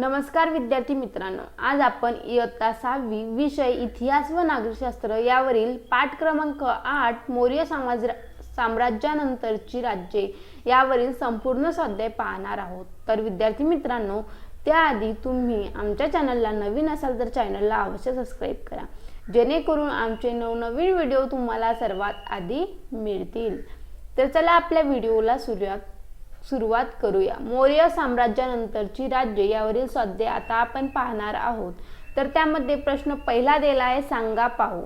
नमस्कार विद्यार्थी मित्रांनो आज आपण इयत्ता सहावी विषय इतिहास व नागरिकशास्त्र यावरील पाठ क्रमांक आठ मौर्य समाज साम्राज्यानंतरची राज्ये यावरील संपूर्ण स्वाध्याय पाहणार आहोत. तर विद्यार्थी मित्रांनो त्याआधी तुम्ही आमच्या चॅनलला नवीन असाल तर चॅनलला अवश्य सबस्क्राईब करा. जेणेकरून आमचे नवनवीन व्हिडिओ तुम्हाला सर्वात आधी मिळतील. तर चला आपल्या व्हिडिओला सुरुवात सुरुवात करूया. मौर्य साम्राज्यानंतरची राज्य यावरील स्वाध्याय आता आपण पाहणार आहोत. तर त्यामध्ये प्रश्न पहिला दिला आहे सांगा पाहू.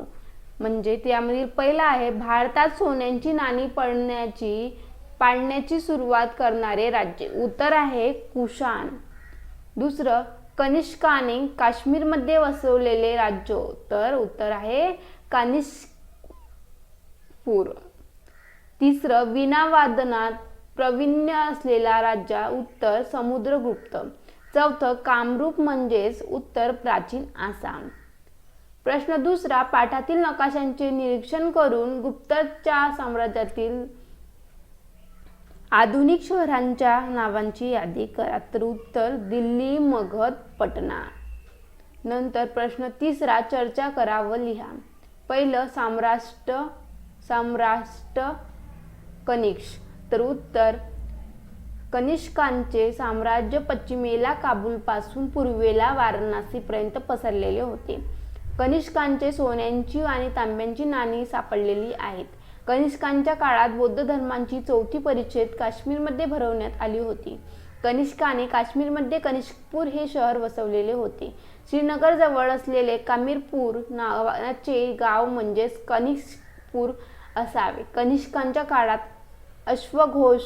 म्हणजे त्यामधील पहिला आहे भारतात सोन्यांची नाणी पडण्याची पाडण्याची सुरुवात करणारे राज्य. उत्तर आहे कुशाण दुसरं कनिष्काने काश्मीरमध्ये वसवलेले राज्य. तर उत्तर आहे कानिष्कपूर. तिसरं विनावादनात प्रविण्य असलेला राज्य उत्तर समुद्रगुप्त. चौथं कामरूप म्हणजेच उत्तर प्राचीन आसाम. प्रश्न दुसरा पाठातील नकाशांचे निरीक्षण करून गुप्तच्या साम्राज्यातील आधुनिक शहरांच्या नावांची यादी करा. तर उत्तर दिल्ली मगध पटना. नंतर प्रश्न तिसरा चर्चा करा व लिहा. पहिलं साम्राष्ट्र साम्राष्ट्र कनिष्ठ. तर उत्तर कनिष्कांचे साम्राज्य पश्चिमेला काबूलपासून पूर्वेला वाराणसीपर्यंत पसरलेले होते. कनिष्कांचे सोन्यांची आणि तांब्यांची नाणी सापडलेली आहेत. कनिष्कांच्या काळात बौद्ध धर्मांची चौथी परिच्छेद काश्मीरमध्ये भरवण्यात आली होती. कनिष्काने काश्मीरमध्ये कनिष्कपूर हे शहर वसवलेले होते. श्रीनगर जवळ असलेले कामीरपूर नावाचे गाव म्हणजेच कनिष्कपूर असावे. कनिष्कांच्या काळात अश्वघोष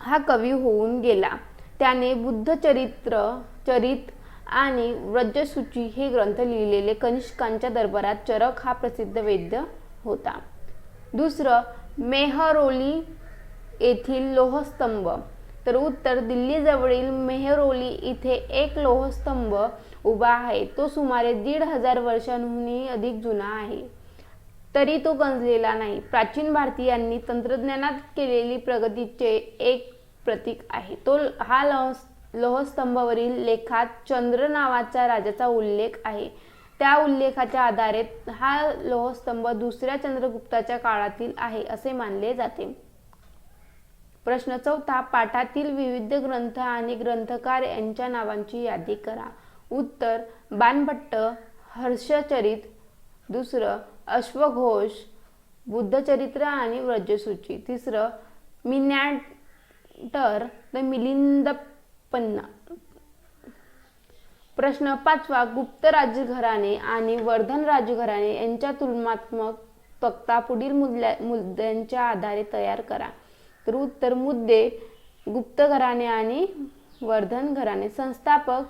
हा कवी होऊन गेला. त्याने बुद्धचरित्र चरित आणि व्रजसूची हे ग्रंथ लिहिलेले कनिष्कांच्या दरबारात चरक हा प्रसिद्ध वैद्य होता. दुसरं मेहरोली येथील लोहस्तंभ. तर उत्तर दिल्लीजवळील मेहरोली इथे एक लोहस्तंभ उभा आहे. तो सुमारे दीड हजार वर्षांहूनही अधिक जुना आहे. तरी तो गंजलेला नाही. प्राचीन भारतीयांनी तंत्रज्ञानात केलेली प्रगतीचे एक प्रतीक आहे. तो हा लोह लोहस्तंभावरील लेखात चंद्र नावाच्या राजाचा उल्लेख आहे. त्या उल्लेखाच्या आधारे हा लोहस्तंभ दुसऱ्या चंद्रगुप्ताच्या काळातील आहे असे मानले जाते. प्रश्न चौथा पाठातील विविध ग्रंथ आणि ग्रंथकार यांच्या नावांची यादी करा. उत्तर बाणभट्ट हर्षचरित. दुसरं अश्वघोष बुद्धचरित्र आणि व्रजसूची. तिसरं मिनॅटर द मिलिंदपन्ना. प्रश्न पाचवा गुप्त राजघराणे आणि वर्धन राजघराणे यांच्या तुलनात्मक तक्ता पुढील मुद्द्या मुद्द्यांच्या आधारे तयार करा. तर उत्तर मुद्दे गुप्त घराणे आणि वर्धन घराणे संस्थापक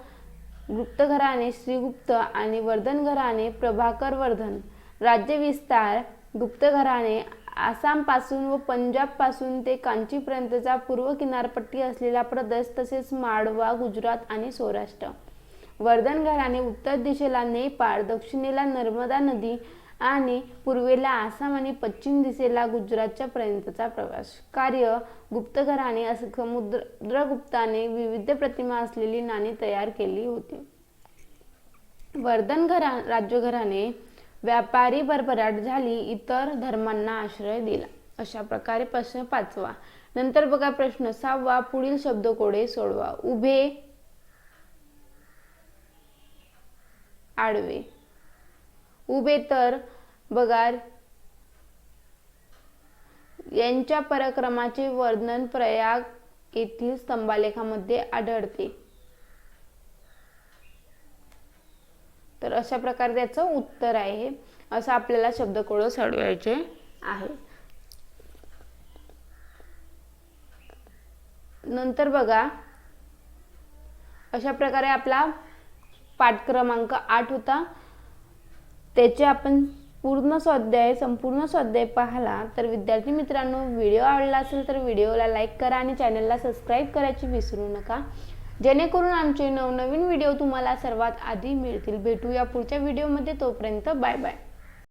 गुप्त घराणे श्रीगुप्त आणि वर्धन घराणे प्रभाकर वर्धन. राज्य विस्तार गुप्त घराणे आसामपासून व पंजाबपासून ते कांचीपर्यंतचा पूर्व किनारपट्टी असलेला प्रदेश तसेच माडवा गुजरात आणि सौराष्ट्र. वर्धन घराणे उत्तर दिशेला नेपाळ दक्षिणेला नर्मदा नदी आणि पूर्वेला आसाम आणि पश्चिम दिशेला गुजरातच्या पर्यंतचा प्रवास. कार्य गुप्त घराणे समुद्रगुप्ताने विविध प्रतिमा असलेली नाणी तयार केली होती. वर्धन घरा राज्यघराने व्यापारी भरभराट झाली इतर धर्मांना आश्रय दिला. अशा प्रकारे प्रश्न पाचवा. नंतर बघा प्रश्न सहावा पुढील शब्दकोडे सोडवा. उभे आडवे. उभे तर बघा यांच्या पराक्रमाचे वर्णन प्रयाग येथील स्तंभालेखामध्ये आढळते. तर अशा प्रकारे त्याचं उत्तर आहे. असं आपल्याला शब्दकोळ सोडवायचे आहे. नंतर बघा. अशा प्रकारे आपला पाठ क्रमांक आठ होता. त्याचे आपण पूर्ण स्वाध्याय संपूर्ण स्वाध्याय पाहिला तर विद्यार्थी मित्रांनो व्हिडिओ आवडला असेल तर व्हिडिओला लाईक करा आणि चॅनलला सबस्क्राईब करायची विसरू नका. जेणेकरून आमचे नवनवीन व्हिडिओ तुम्हाला सर्वात आधी मिळतील. भेटूया पुढच्या व्हिडिओमध्ये. तोपर्यंत बाय बाय.